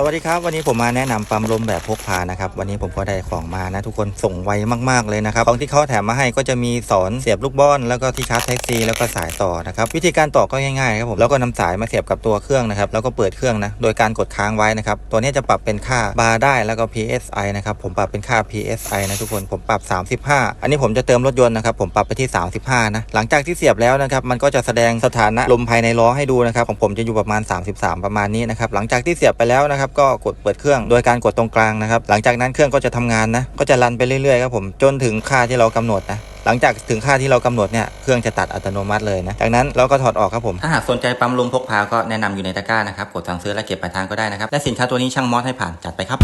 สวัสดีครับ วันนี้ผมมาแนะนำปั๊มลมแบบพกพานะครับ วันนี้ผมก็ได้ของมานะ ทุกคนส่งไวมากๆเลยนะครับของที่เขาแถมมาให้ก็จะมีสอนเสียบลูกบอลแล้วก็ที่ชาร์จ Type C แล้วก็สายต่อนะครับวิธีการต่อก็ง่ายๆครับผมแล้วก็นำสายมาเสียบกับตัวเครื่องนะครับแล้วก็เปิดเครื่องนะโดยการกดค้างไว้นะครับตัวนี้จะปรับเป็นค่าบาร์ได้แล้วก็ PSI นะครับผมปรับเป็นค่า PSI นะทุกคนผมปรับ 35 อันนี้ผมจะเติมรถยนต์นะครับผมปรับไปที่ 35นะหลังจากที่เสียบแล้วนะครับมันก็จะแสดงสถานะลมภายในล้อให้ดูนะครับของผมจะอยู่ประมาณ 33 ประมาณนี้นะครับหลังจากที่เสียบไปแล้วนะครับก็กดเปิดเครื่องโดยการกดตรงกลางนะครับหลังจากนั้นเครื่องก็จะทำงานนะก็จะรันไปเรื่อยๆครับผมจนถึงค่าที่เรากำหนดนะหลังจากถึงค่าที่เรากำหนดเนี่ยเครื่องจะตัดอัตโนมัติเลยนะจากนั้นเราก็ถอดออกครับผมถ้าหากสนใจปั๊มลมพกพาก็แนะนำอยู่ในตะกร้านะครับกดสั่งซื้อและเก็บปลายทางก็ได้นะครับและสินค้าตัวนี้ช่างมอสให้ผ่านจัดไปครับ